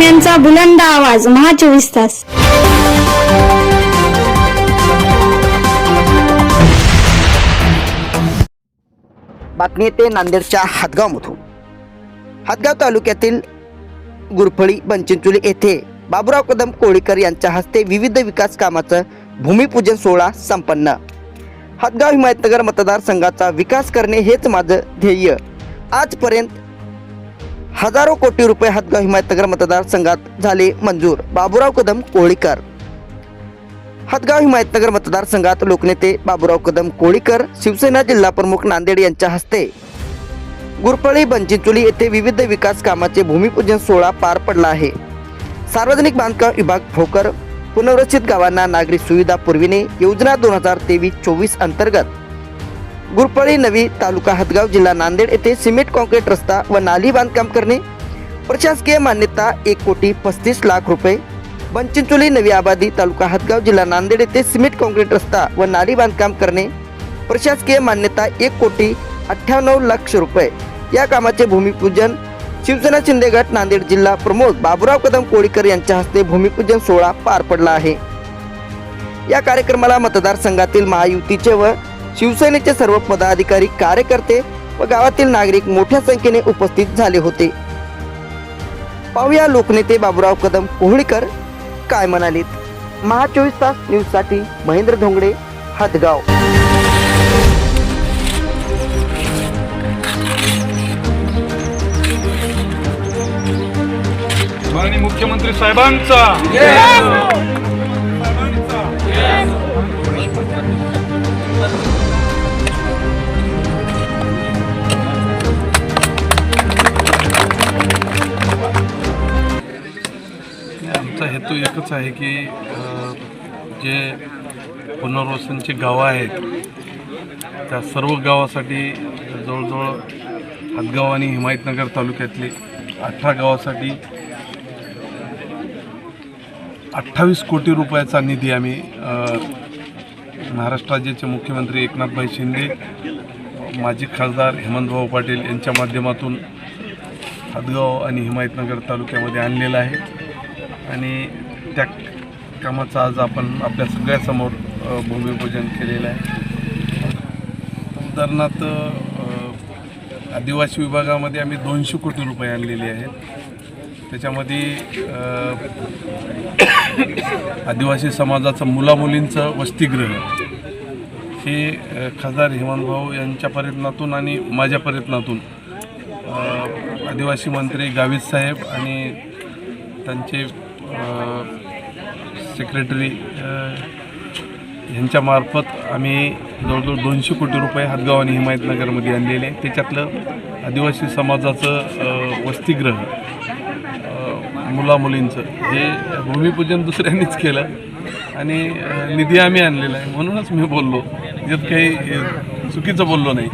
बातम्यांचा बुलंद आवाज महा चोवीस तास. बातमी येते नांदेडच्या हातगावमधून. हातगाव तालुक्यातील गुरफळी बनचिंचोली येथे बाबुराव कदम कोळीकर यांच्या हस्ते विविध विकास कामाचं भूमिपूजन सोहळा संपन्न. हातगाव हिमायतनगर मतदारसंघाचा विकास करणे हेच माझं ध्येय. आजपर्यंत हजारो कोटी रुपये हातगाव हिमायतनगर मतदारसंघात झाले मंजूर. बाबुराव कदम कोळीकर. हातगाव हिमायतनगर मतदारसंघात लोकनेते बाबुराव कदम कोळीकर शिवसेना जिल्हाप्रमुख नांदेड यांच्या हस्ते. गुरपळी बनचिंचोली येथे विविध विकास कामाचे भूमिपूजन सोहळा पार पडला आहे. सार्वजनिक बांधकाम विभाग भोकर पुनर्रचित गावांना नागरी सुविधा पुरविणे योजना दोन हजार तेवीस चोवीस अंतर्गत. गुरपळी नवी तालुका हातगाव जिल्हा नांदेड येथे सिमेंट कॉन्क्रीट रस्ता व नाली बांधकाम करणे. प्रशासकीय मान्यता एक कोटी पस्तीस लाख रुपये. बनचिंचोली नवी आबादी तालुका हातगाव जिल्हा नांदेड येथे सिमेंट कॉन्क्रीट रस्ता व नाली बांधकाम करणे. प्रशासकीय मान्यता एक कोटी अठ्ठ्याण्णव लक्ष रुपये. या कामाचे भूमिपूजन शिवसेना शिंदे गट नांदेड जिल्हा प्रमोद बाबुराव कदम कोळीकर यांच्या हस्ते भूमिपूजन सोहळा पार पडला आहे. या कार्यक्रमाला मतदारसंघातील महायुतीचे व शिवसेनेचे सर्व पदाधिकारी कार्यकर्ते व गावातील नागरिक मोठ्या संख्येने उपस्थित झाले होते. पाहूया लोकनेते बाबुराव कदम कोहळीकर काय म्हणालेत. महा चोवीस तास न्यूजसाठी महेंद्र धोंगडे हातगाव. माननीय मुख्यमंत्री साहेबांचा. हेतू एकच आहे की जे पुनर्वसनची गावं आहेत त्या सर्व गावासाठी जवळजवळ हातगाव आणि हिमायतनगर तालुक्यातले अठरा गावासाठी अठ्ठावीस कोटी रुपयाचा निधी आम्ही महाराष्ट्र राज्याचे मुख्यमंत्री एकनाथभाई शिंदे माजी खासदार हेमंतभाऊ पाटील यांच्या माध्यमातून हदगाव आणि हिमायतनगर तालुक्यामध्ये आणलेला आहे. आणि त्या कामाचं आज आपण आपल्या सगळ्यासमोर भूमिपूजन केलेलं आहे. उदाहरणार्थ आदिवासी विभागामध्ये आम्ही दोनशे कोटी रुपये आणलेले आहेत. त्याच्यामध्ये आदिवासी समाजाचं मुलामुलींचं वसतिगृह हे अ, खासदार हेमंतभाऊ यांच्या प्रयत्नातून आणि माझ्या प्रयत्नातून आदिवासी मंत्री गावित साहेब आणि त्यांचे सेक्रेटरी ह्यांच्यामार्फत आम्ही जवळजवळ दोनशे कोटी रुपये हातगाव आणि हिमायतनगरमध्ये आणलेले आहे. त्याच्यातलं आदिवासी समाजाचं अ, वसतिगृह मुलामुलींचं हे भूमिपूजन दुसऱ्यांनीच केलं आणि निधी आम्ही आणलेला आहे. म्हणूनच मी बोललो. यात काही चुकीचं बोललो नाही.